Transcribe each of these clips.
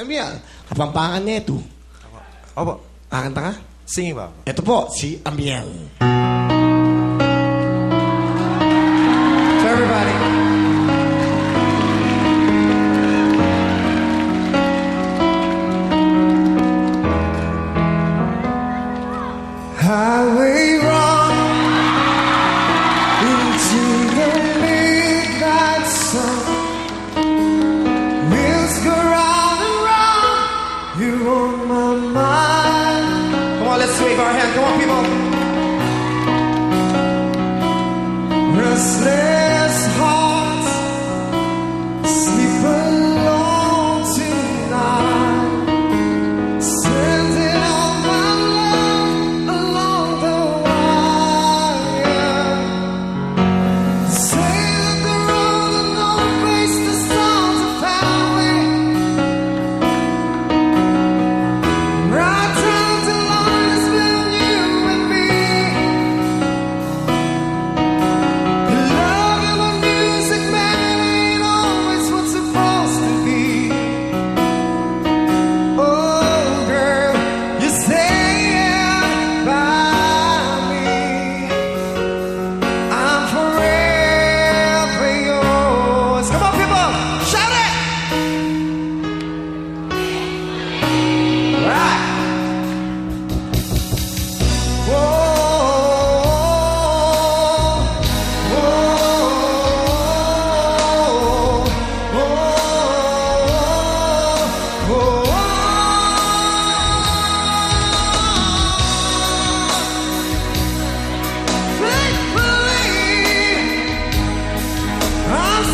Ano yan? Kapampangan neto. Opo. Kakanta ka? Singing ba? Ito po, si Amiel. Everybody. Highway Restless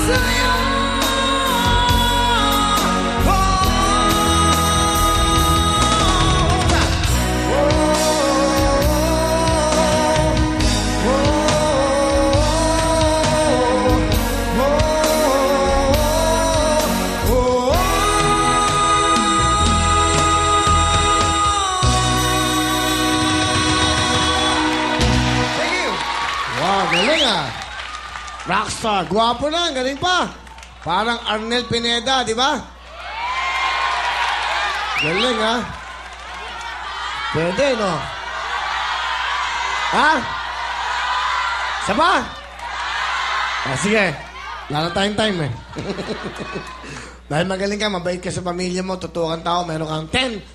to you Rockstar. Gwapo na, galing pa. Parang Arnel Pineda, di ba? Galing ah. Pwede, no? Ha? Isa pa? Ah, sige. Wala tayong time eh. Dahil magaling ka, mabait ka sa pamilya mo, totoo kang tao, meron kang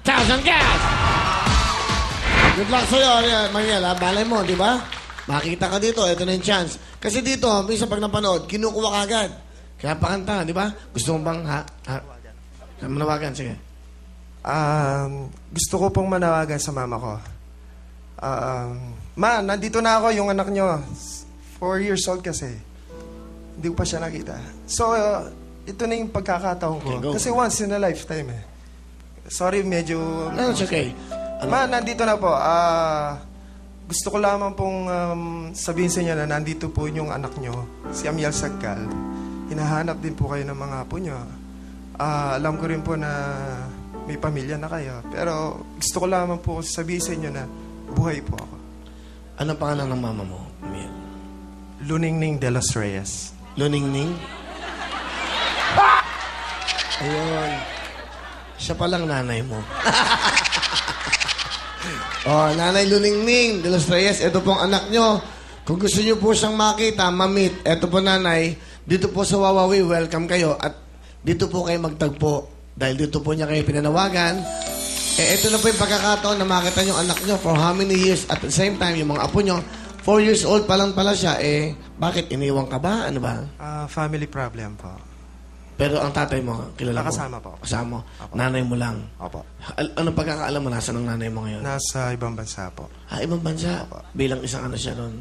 10,000 cash! Good luck sa'yo, Ariel, Mariel, ha? Balay mo, di ba? Makita ka dito, ito na yung chance. Kasi dito, minsan pag napanood, kinukuha ka agad. Kaya pakanta, di ba? Gusto mo bang, ha? ha? Manawagan, sige. Um, gusto ko pong manawagan sa mama ko. Um, ma, nandito na ako, yung anak nyo. Four years old kasi. Hindi ko pa siya nakita. So, uh, ito na yung pagkakataon ko. Okay, go. kasi once in a lifetime eh. Sorry, medyo... No, it's okay. Ano? Ma, nandito na po. Ah, gusto ko lamang pong um, sabihin sa inyo na nandito po yung anak nyo, si Amiel Sagkal. Hinahanap din po kayo ng mga apo nyo. Ah, alam ko rin po na may pamilya na kayo. Pero gusto ko lamang po sabihin sa inyo na buhay po ako. Anong pangalan ng mama mo, Emil? Luningning de los Reyes. Luningning? Ayun. Siya palang nanay mo. oh, nanay Luningning de los Reyes, ito pong anak nyo. Kung gusto nyo po siyang makita, mamit, ito po nanay, dito po sa Wawawi, welcome kayo. At dito po kayo magtagpo. Dahil dito po niya kayo pinanawagan. Eh, ito na po yung pagkakataon na makita yung anak nyo for how many years. At the same time, yung mga apo nyo, four years old pa lang pala siya. Eh, bakit? Iniwan ka ba? Ano ba? Ah, family problem po. Pero ang tatay mo, kilala mo? Nakasama po. Kasama mo? Apo. Nanay mo lang? Opo. Al- anong pagkakaalam mo? Nasaan ang nanay mo ngayon? Nasa ibang bansa po. ah, ibang bansa? Apo. Bilang isang ano siya ron?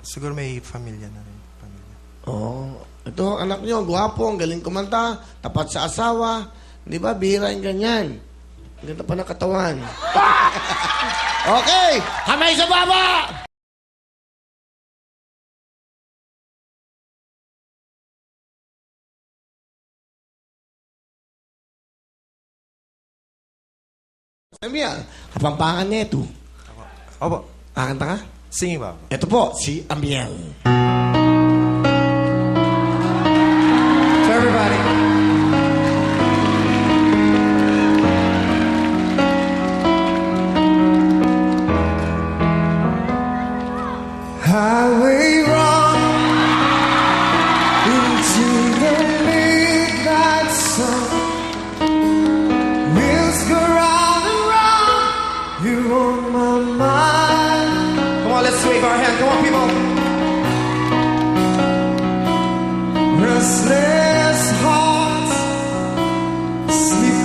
Siguro may pamilya na rin. Pamilya. Oo. Ito, anak nyo, gwapo, ang galing kumanta, tapat sa asawa. Di ba? Bihira yung ganyan. Ang ganda pa ng katawan. okay! Kamay sa baba! Sabi yan, kapampangan neto. Opo. Kakanta ka? Singing ba? Ito po, si Amiel. Wave our hand. Come on, people. Restless hearts sleep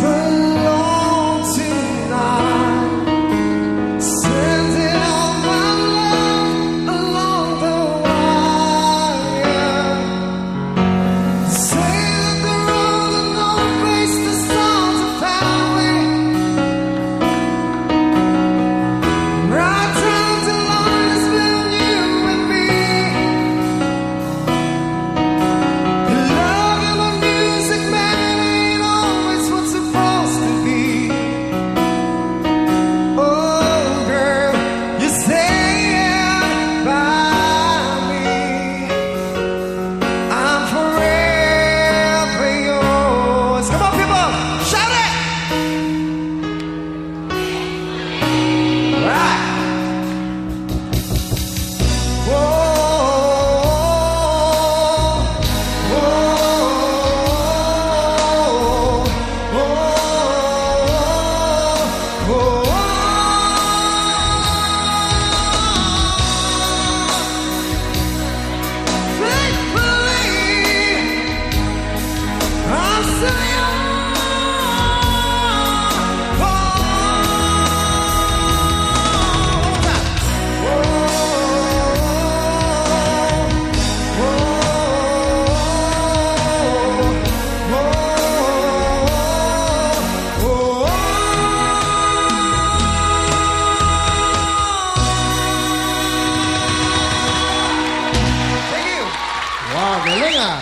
galing ah.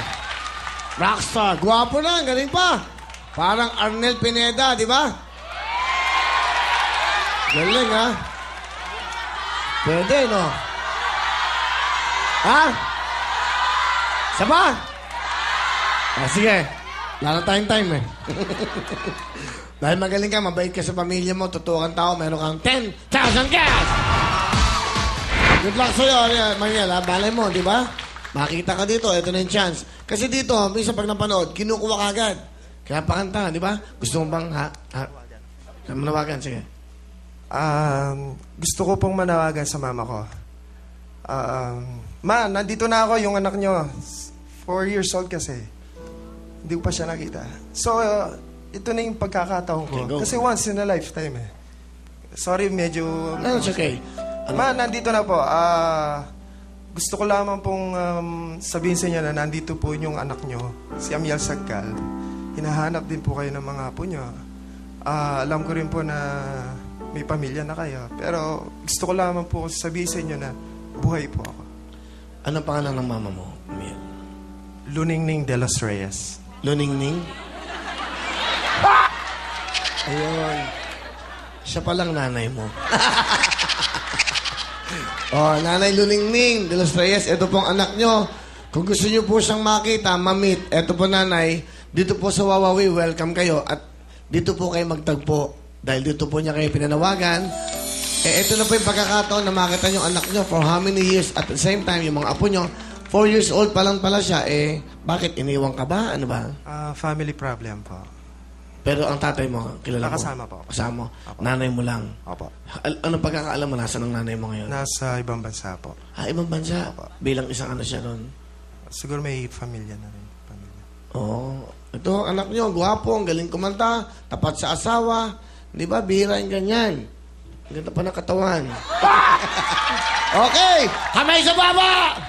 Rockstar. Gwapo na, galing pa. Parang Arnel Pineda, di ba? Galing ah. Pwede, no? Ha? Isa pa? Ah, sige. Wala na tayong time eh. Dahil magaling ka, mabait ka sa pamilya mo, totoo kang tao, meron kang 10,000 cash! Good luck sa'yo, Ariel, Mariel? Balay mo, di ba? Makita ka dito, ito na yung chance. Kasi dito, minsan pag napanood, kinukuha ka agad. Kaya pakanta, di ba? Gusto mo bang, ha? ha? Manawagan, sige. Um, gusto ko pong manawagan sa mama ko. Um, ma, nandito na ako, yung anak nyo. Four years old kasi. Hindi ko pa siya nakita. So, uh, ito na yung pagkakataon ko. Okay, go. kasi once in a lifetime eh. Sorry, medyo... No, it's okay. Ano? Ma, nandito na po. Ah, gusto ko lamang pong um, sabihin sa inyo na nandito po yung anak nyo, si Amiel Sagkal. Hinahanap din po kayo ng mga apo nyo. Ah, alam ko rin po na may pamilya na kayo. Pero gusto ko lamang po sabihin sa inyo na buhay po ako. Anong pangalan ng mama mo, Miel? Luningning de los Reyes. Luningning? Ayun. Siya palang nanay mo. oh, nanay Luningning de los Reyes, ito pong anak nyo. Kung gusto nyo po siyang makita, mamit, ito po nanay, dito po sa Wawawi, welcome kayo. At dito po kayo magtagpo. Dahil dito po niya kayo pinanawagan. Eh, ito na po yung pagkakataon na makita nyo anak nyo for how many years. At the same time, yung mga apo nyo, four years old pa lang pala siya. Eh, bakit iniwan ka ba? Ano ba? Ah, family problem po. Pero ang tatay mo, kilala mo? Nakasama po. Kasama mo? Apo. Nanay mo lang? Opo. Al- ano pagkakaalam mo? Nasaan ang nanay mo ngayon? Nasa ibang bansa po. ah, ibang bansa? Apo. Bilang isang ano siya ron? Siguro may pamilya na rin. Pamilya. Oo. Ito, anak nyo, gwapo, ang galing kumanta, tapat sa asawa. Di ba? Bihira yung ganyan. Ang ganda pa ng katawan. okay! Kamay sa baba!